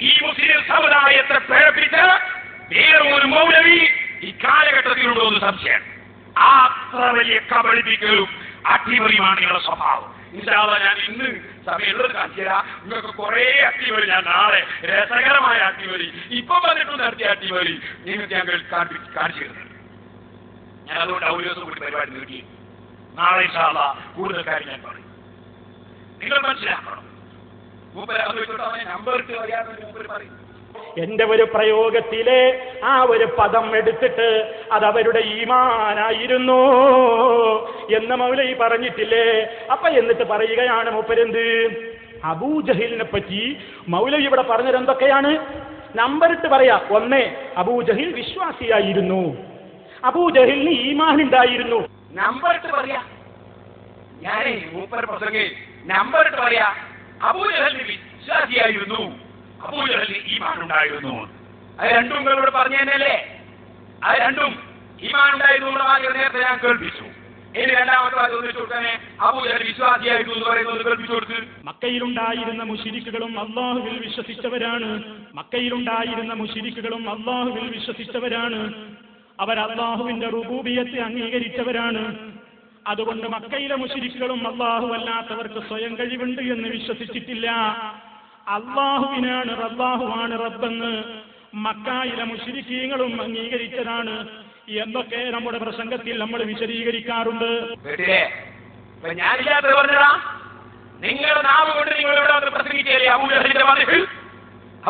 ഈ മുസ്ലിം സമുദായത്തെ പ്രേരിപ്പിച്ച വേറെ ഒരു മൗലവി ഈ കാലഘട്ടത്തിലുണ്ടോ എന്ന് സംശയം. അത്ര വലിയ കബളിപ്പിക്കലും അട്ടിമറിയുമാണ് നിങ്ങളുടെ സ്വഭാവം. ഇൻഷാല്ല ഞാൻ ഇന്ന് സമയത്ത് കാണിച്ചുതരാ. നിങ്ങൾക്ക് കുറെ അട്ടിമറി ഞാൻ നാളെ രസകരമായ അട്ടിമറി ഇപ്പൊ വന്നിട്ട് നടത്തിയ അട്ടിമറി നിങ്ങൾക്ക് ഞാൻ കാണിച്ചു തരുന്നുണ്ട് ഞാൻ അതുകൊണ്ട് ഒരു കൂടി പരിപാടി നീട്ടി നാളെ ഇൻഷാല്ല കൂടുതൽ കാര്യം ഞാൻ പറയും. നിങ്ങൾ മനസ്സിലാക്കണം. എന്റെ ഒരു പ്രയോഗത്തിലെ ആ ഒരു പദം എടുത്തിട്ട് അത് അവരുടെ ഈമാനായിരുന്നു എന്ന് മൗലൈ പറഞ്ഞിട്ടില്ലേ? അപ്പൊ എന്നിട്ട് പറയുകയാണ് മൂപ്പരെന്ത്? അബൂജഹിലിനെ പറ്റി മൗലവി ഇവിടെ പറഞ്ഞത് എന്തൊക്കെയാണ്? നമ്പറിട്ട് പറയാ. ഒന്ന് അബൂജഹിൽ വിശ്വാസിയായിരുന്നു. അബൂജഹിലിന് ഈമാൻ ഉണ്ടായിരുന്നു. നമ്പറിട്ട് പറയാ. ഞാനേ മൂപ്പർ പ്രസംഗേ നമ്പർ ഇട്ട് പറയാ. അബൂജഹലിന് വിശ്വാസിയായിരുന്നു. അബൂജഹലിന് ഈമാൻ ഉണ്ടായിരുന്നു അത് രണ്ടും ഇവിടെ പറഞ്ഞു തന്നെയല്ലേ? അത് രണ്ടും ഈമാൻ ഉണ്ടായിരുന്നു വാചകം നേരത്തെ ഞാൻ കേൾപ്പിച്ചു. ഇനി എന്ന് പറയുന്നത് മക്കയിലുണ്ടായിരുന്ന മുഷിരിക്കുകളും അള്ളാഹുവിൽ വിശ്വസിച്ചവരാണ്. മക്കയിലുണ്ടായിരുന്ന മുഷിരിക്കുകളും അള്ളാഹുവിൽ വിശ്വസിച്ചവരാണ്. അവർ അള്ളാഹുവിന്റെ റുബൂബിയത്തെ അംഗീകരിച്ചവരാണ്. അതുകൊണ്ട് മക്കയിലെ മുഷിരിക്കുകളും അള്ളാഹു അല്ലാത്തവർക്ക് സ്വയം കഴിവുണ്ട് എന്ന് വിശ്വസിച്ചിട്ടില്ല. അള്ളാഹുവിനാണ് റബ്ബാഹുവാണ് റബ്ബെന്ന് മക്കായിലെ മുഷിരിക്കീങ്ങളും അംഗീകരിച്ചതാണ് എന്നൊക്കെ നമ്മുടെ പ്രസംഗത്തിൽ നമ്മൾ വിശദീകരിക്കാറുണ്ട്. ഞാനില്ലാത്തത് പറഞ്ഞതാ. നിങ്ങൾ നാവ് കൊണ്ട് നിങ്ങൾ ഇവിടെ വന്ന് പ്രസംഗിക്കുകയല്ലേ? അബൂജഹലിന്റെ മതിൽ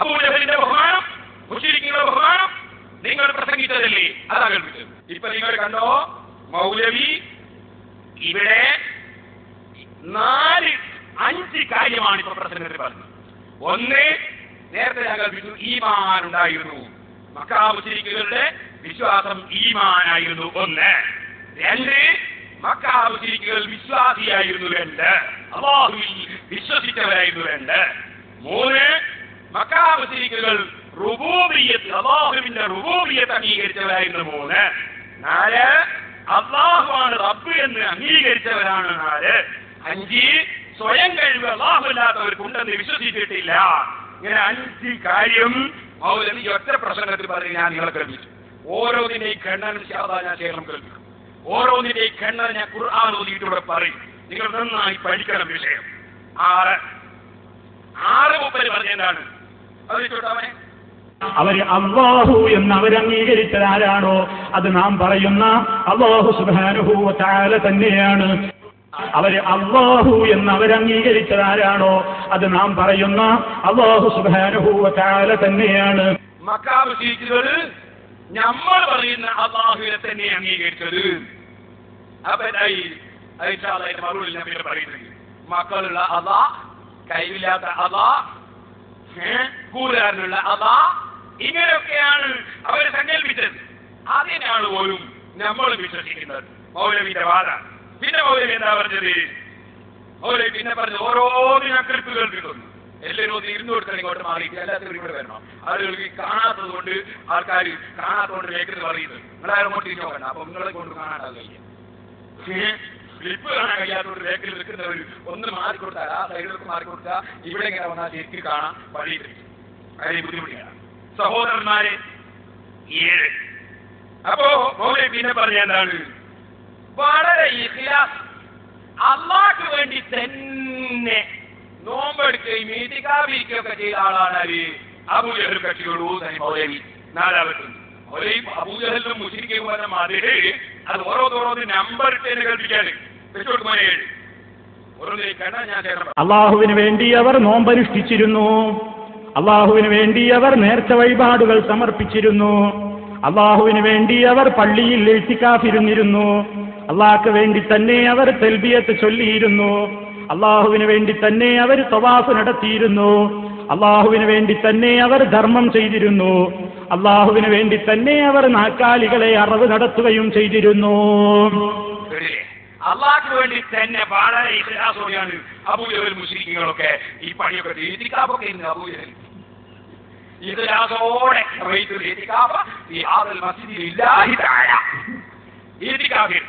അബൂജഹലിന്റെ ബഹുമാനം മുഷിരിക്കുകളുടെ ബഹുമാനം നിങ്ങൾ പ്രസംഗിച്ചതല്ലേ? അതാ കേൾപ്പിച്ചത്. ഇപ്പൊ നിങ്ങൾ കണ്ടോ? മൗലവി ഇവിടെ നാല് അഞ്ച് കാര്യമാണ് ഇപ്പൊ പ്രസംഗത്തിൽ പറഞ്ഞത്. ഒന്ന് നേരത്തെ ഞങ്ങൾ വിഷു ഈമാൻ ഉണ്ടായിരുന്നു. മക്കാ മുസ്ലിക്കുകളുടെ വിശ്വാസം ഈമാനായിരുന്നു. ഒന്ന് രണ്ട് മക്കാവുശിരിക്കുകൾ വിശ്വാസിയായിരുന്നു. രണ്ട് അള്ളാഹുവിൽ വിശ്വസിച്ചവരായിരുന്നു. രണ്ട് മൂന്ന് മക്കാവുശിരിക്കുകൾ റുബൂബിയത്ത് അള്ളാഹുവിന്റെ റുബൂബിയത്ത് അംഗീകരിച്ചവരായിരുന്നു. മൂന്ന് നാല് അള്ളാഹുവാണ് റബ്ബ് എന്ന് അംഗീകരിച്ചവരാണ് നാല് അഞ്ച് സ്വയം കഴിവ് അള്ളാഹുല്ലാത്തവർക്കുണ്ടെന്ന് വിശ്വസിച്ചിട്ടില്ല. ഇങ്ങനെ അഞ്ച് കാര്യം മൗലവി ഒറ്റ പ്രസംഗത്തിൽ പറഞ്ഞ് ഞാൻ നിങ്ങളെ കേൾപ്പിച്ചു. ഓരോന്നിന്റെയും ഖണ്ഡനം ശാദാ ഞാൻ ശേഖരം കേൾപ്പിക്കും. ഓരോന്നിന്റെയും ഖണ്ഡനം ഞാൻ ഖുർആൻ ഓതിയിട്ട് ഇവിടെ പറയും. നിങ്ങൾ നന്നായി പഠിക്കണം വിഷയം. ആറ്. ആറ് മുപ്പര് പറഞ്ഞെന്താണ് അത് ചോട്ടാമേ അവർ അള്ളാഹു എന്ന് അവരംഗീകരിച്ചത് ആരാണോ? അത് നാം പറയുന്ന അള്ളാഹു സുബാനുഭൂവ താല തന്നെയാണ്. അവർ അള്ളാഹു എന്ന് അവരംഗീകരിച്ചത് ആരാണോ? അത് നാം പറയുന്ന അള്ളാഹു സുബാനുഭൂവ താല തന്നെയാണ്. നമ്മൾ പറയുന്ന അള്ളാഹുവിനെ തന്നെ അംഗീകരിച്ചത്. മക്കളുള്ള അതാ കൈവില്ലാത്ത അതാ കൂറുകാരനുള്ള അതാ ഇങ്ങനെയൊക്കെയാണ് അവർ സങ്കല്പിച്ചത്. അതിനാണ് പോലും നമ്മൾ വിശ്വസിക്കുന്നത്. മൗലവിന്റെ വാദ. പിന്നെ മൗലവി എന്താ പറഞ്ഞത്? മൗലവി പിന്നെ പറഞ്ഞത് ഓരോന്നിനും അക്രിപ്പ് കിട്ടുന്നു. എല്ലാവരും ഒന്ന് ഇരുന്ന് കൊടുത്താൽ ഇങ്ങോട്ട് മാറിയിട്ട് എല്ലാത്തിനും ഇവിടെ വരണം. ആളുകൾക്ക് കാണാത്തത് കൊണ്ട് ആൾക്കാർ കാണാത്തതുകൊണ്ട് വേഗത്തിൽ പറയുന്നത് നിങ്ങളാരും അങ്ങോട്ട് തിരിഞ്ഞു നോക്കണ്ട. അപ്പൊ നിങ്ങളെ കൊണ്ട് കാണാണ്ടാവില്ല ക്ലിപ്പ് കാണാൻ കഴിയാത്തതുകൊണ്ട് വേഗത്തിൽ നിൽക്കുന്നവർ ഒന്ന് മാറിക്കൊടുത്താൽ ആ സൈഡിലേക്ക് മാറിക്കൊടുത്താൽ ഇവിടെ ഇങ്ങനെ വന്നാൽ ശരിക്കും കാണാം വഴിയിൽ അതിന് ബുദ്ധിമുട്ടിയാണ് സഹോദരന്മാരെ ഏഴ്. അപ്പോ മൗലവി പിന്നെ പറഞ്ഞ എന്താണ്? വളരെ ഇഖ്ലാസ് അള്ളാഹ്ക്ക് വേണ്ടി തന്നെ നോമ്പെടുക്കുകയും മീതികാവിരിക്കുകയൊക്കെ ചെയ്ത ആളാണ് അവർ. അബൂജഹൽ കക്ഷിയോട് തന്നെ മൗലവി നാലാമത് മൗലവി അബൂജഹലിനും മുസ്ലിക്കും പറഞ്ഞ മാതിരി അത് ഓരോ തോറോ നമ്പർ ഇട്ട് തന്നെ കൽപ്പിക്കാണ് വെച്ചോടുക്കുമോ ഏഴ്. അള്ളാഹുവിന് വേണ്ടി അവർ നോമ്പനുഷ്ഠിച്ചിരുന്നു. അള്ളാഹുവിന് വേണ്ടി അവർ നേർച്ച വഴിപാടുകൾ സമർപ്പിച്ചിരുന്നു. അള്ളാഹുവിന് വേണ്ടി അവർ പള്ളിയിൽ എഴുത്തിക്കാഫിരുന്നിരുന്നു അള്ളാഹ്ക്ക് വേണ്ടി തന്നെ അവർ തെൽബിയത്ത് ചൊല്ലിയിരുന്നു. അള്ളാഹുവിന് വേണ്ടി തന്നെ അവർ തവാഫ് നടത്തിയിരുന്നു. അള്ളാഹുവിന് വേണ്ടി തന്നെ അവർ ധർമ്മം ചെയ്തിരുന്നു. അള്ളാഹുവിന് വേണ്ടി തന്നെ അവർ നാക്കാലികളെ അറിവ് നടത്തുകയും ചെയ്തിരുന്നു. അള്ളാഹ്ക്ക് വേണ്ടി തന്നെ വളരെ ഇതിഹാസോടെയാണ് അബൂജഹൽ മുസ്ലിങ്ങളൊക്കെ ഈ പണിയൊക്കെ ചെയ്ത് ഇത്തിക്കാഫൊക്കെ ഇന്ന് അബൂജഹൽ ഇതിഹാസോടെ ഇത്തിക്കാഫിൽ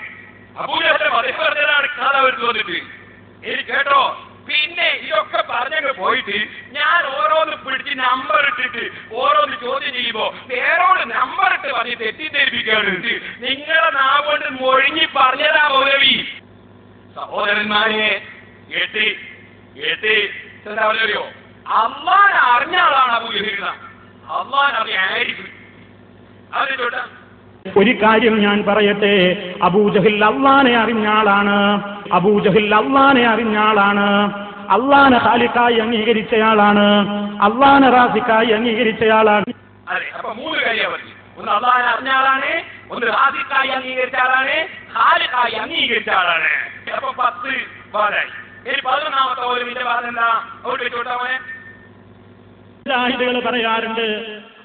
അബൂജഹലിന്റെ മതപരതനാണ് കഥ വരുന്നു വന്നിട്ട്. എനിക്ക് കേട്ടോ? പോയിട്ട് ഞാൻ ഓരോന്ന് പിടിച്ച് നമ്പർ ഇട്ടിട്ട് ഓരോന്ന് ചോദ്യം ചെയ്യുമ്പോ വേറോട് നമ്പർ ഇട്ട് പറഞ്ഞ് തെറ്റിദ്ധരിപ്പിക്കുകയാണ്. നിങ്ങളെ നാവുകൊണ്ട് മൊഴിഞ്ഞി പറഞ്ഞതാ മൗലവി. സഹോദരന്മാരെ കേട്ട് കേട്ട്. എന്താ അമ്മ അള്ളാൻ അറിഞ്ഞ ആളാണ് അബു ജഹീൽ അള്ളാൻ അറിയായിരിക്കും ഒരു കാര്യം ഞാൻ പറയട്ടെ അബൂജഹിൽ അള്ളാനെ അറിഞ്ഞ ആളാണ്. അബൂജഹിൽ അള്ളാനെ അറിഞ്ഞ ആളാണ്. അള്ളാനെ ഹാലിക്കായി അംഗീകരിച്ചയാളാണ്. അള്ളാന റാസിക്കായി അംഗീകരിച്ചയാളാണ്. അതെ അപ്പൊ മൂന്ന് കാര്യം ഒന്ന് അള്ളാഹനെ അറിഞ്ഞ ആളാണ് ഒന്ന് ഹാദിക്കായി അംഗീകരിച്ച ആളാണ് ഹാലിക്കായി അംഗീകരിച്ച ആളാണ് അപ്പൊ പത്ത് വാദായി. ഇനി പതിനൊന്നാമത്തെ ഓരോ വാദം എന്താ? അവിടെ മുജാഹിദുകൾ പറയാറുണ്ട്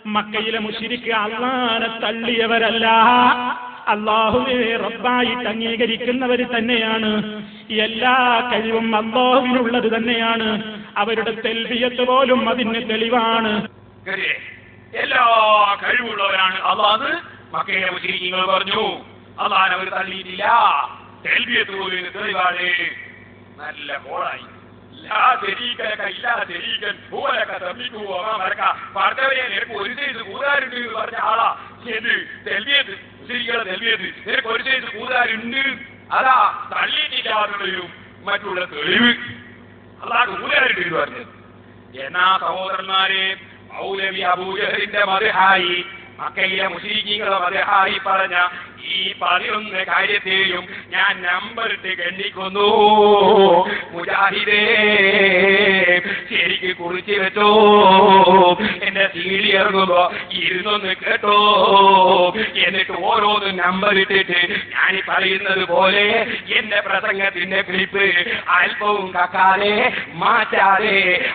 മക്കയിലെ മുഷിരിക്ക് അള്ളാനെ തള്ളിയവരല്ല. അള്ളാഹുവിനെ റബ്ബായിട്ട് അംഗീകരിക്കുന്നവർ തന്നെയാണ്. എല്ലാ കഴിവും അള്ളാഹുവിനുള്ളത് തന്നെയാണ്. അവരുടെ തെൽവിയത്ത് പോലും അതിന് തെളിവാണ്? എല്ലാ കഴിവുള്ളവരാണ് അള്ളാഹ് മക്കയിലെ മുസ്ലിങ്ങൾ പറഞ്ഞു. അള്ളാൻ അവർ തള്ളിയിട്ടില്ല. തെൽവിയത്ത് പോലും തെളിവാണ്. നല്ല കോളായി പാർത്തവരെ നിനക്ക് ഒരു ചെയ്ത് കൂതാരുണ്ട് എന്ന് പറഞ്ഞ ആളാ. ശരി തെൽബിയത്ത്. മുസ്ലിങ്ങളെ നൽകിയത് നിനക്ക് ഒരു ചെയ്ത് കൂതാരുണ്ട് അതാ തള്ളിയിട്ടില്ലാതുള്ളൊരു മറ്റുള്ള തെളിവ്. അതാണ് കൂതാരുണ്ട് എന്ന് പറഞ്ഞത്. എന്നാ സഹോദരന്മാരെ മൗലവി അബൂജഹലിന്റെ മതഹായി മക്കയിലെ മുസ്ലിങ്ങളെ മതഹായി പറഞ്ഞ ഈ പതിനൊന്ന് കാര്യത്തെയും ഞാൻ നമ്പറിട്ട് കണ്ണിക്കുന്നു മുജാഹിദേ ശരിക്ക് കുറിച്ച് വെച്ചോ. എന്റെ സീഡി ഇറങ്ങുമ്പോ ഇരുന്നൊന്ന് കേട്ടോ. എന്നിട്ട് ഓരോന്ന് നമ്പർ ഇട്ടിട്ട് ഞാൻ പറയുന്നത് പോലെ എന്റെ പ്രസംഗത്തിന്റെ ക്ലിപ്പ് അല്പവും കക്കാതെ മാറ്റാതെ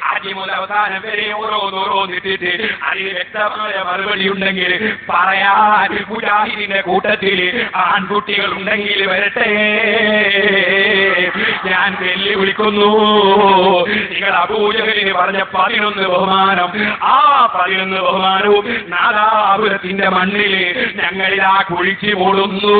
ആദ്യം മുതൽ അവസാനം വരെ ഓരോന്നോരോന്നിട്ടിട്ട് വ്യക്തമായ മറുപടി ഉണ്ടെങ്കിൽ പറയാൻ മുജാഹിദിന്റെ കൂട്ടത്തിൽ ആൺകുട്ടികൾ ഉണ്ടെങ്കിൽ വരട്ടെ. ഞാൻ വെല്ലുവിളിക്കുന്നു. നിങ്ങൾ അബൂജഹലിന് പറഞ്ഞ പതിനൊന്ന് ബഹുമാനം. ആ പതിനൊന്ന് ബഹുമാനവും നാദാപുരത്തിന്റെ മണ്ണിൽ ഞങ്ങളിതാ കുഴിച്ചു മൂടുന്നു.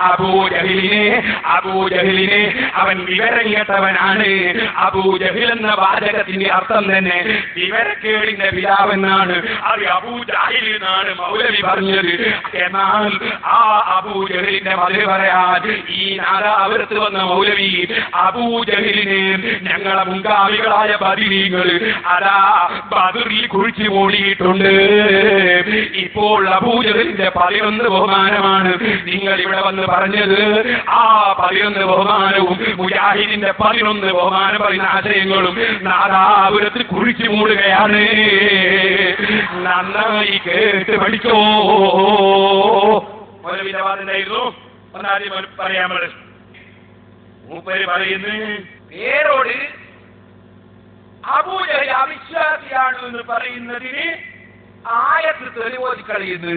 അബൂജഹലിനെ അബൂജഹലിനെ അവൻ വിവരം കേട്ടവനാണ്. അബൂജഹിൽ എന്ന വാചകത്തിന്റെ അർത്ഥം തന്നെ വിവരക്കേടിന്റെ പിതാവെന്നാണ്. അത് അബൂജാഹിൽ എന്നാണ് മൗലവി പറഞ്ഞത്. എന്നാൽ ആ അബൂജഹലിന്റെ മതിൽ പറയാൻ ഈ നാദാപുരത്ത് വന്ന മൗലവി അബൂജഹലിനെ ഞങ്ങളെ മുൻകാമികളായ ബദിരീങ്ങൾ അതാ ബദറിൽ കുഴിച്ചു മൂടിയിട്ടുണ്ട്. ഇപ്പോൾ അബൂജഹലിന്റെ പതിനൊന്ന് ബഹുമാനമാണ് നിങ്ങൾ ഇവിടെ വന്ന് പറഞ്ഞത്. ആ പതിനൊന്ന് ബഹുമാനവും മുജാഹിദിന്റെ പതിനൊന്ന് ബഹുമാനം പറയുന്ന ആശയങ്ങളും നാദാപുരത്തിൽ കുഴിച്ചു മൂടുകയാണ്. നന്നായി കേട്ട് പഠിക്കോ. ഒരു വിധവാദനായിരുന്നു ഒന്നാദ്യം പറഞ്ഞു മൂപ്പര് പറയുന്നു പേരോട് അബൂജഹൽ അവിശ്വാസിയാണ് എന്ന് പറയുന്നതിന് ആയത്ത് തെളിവോതി കളയുന്നു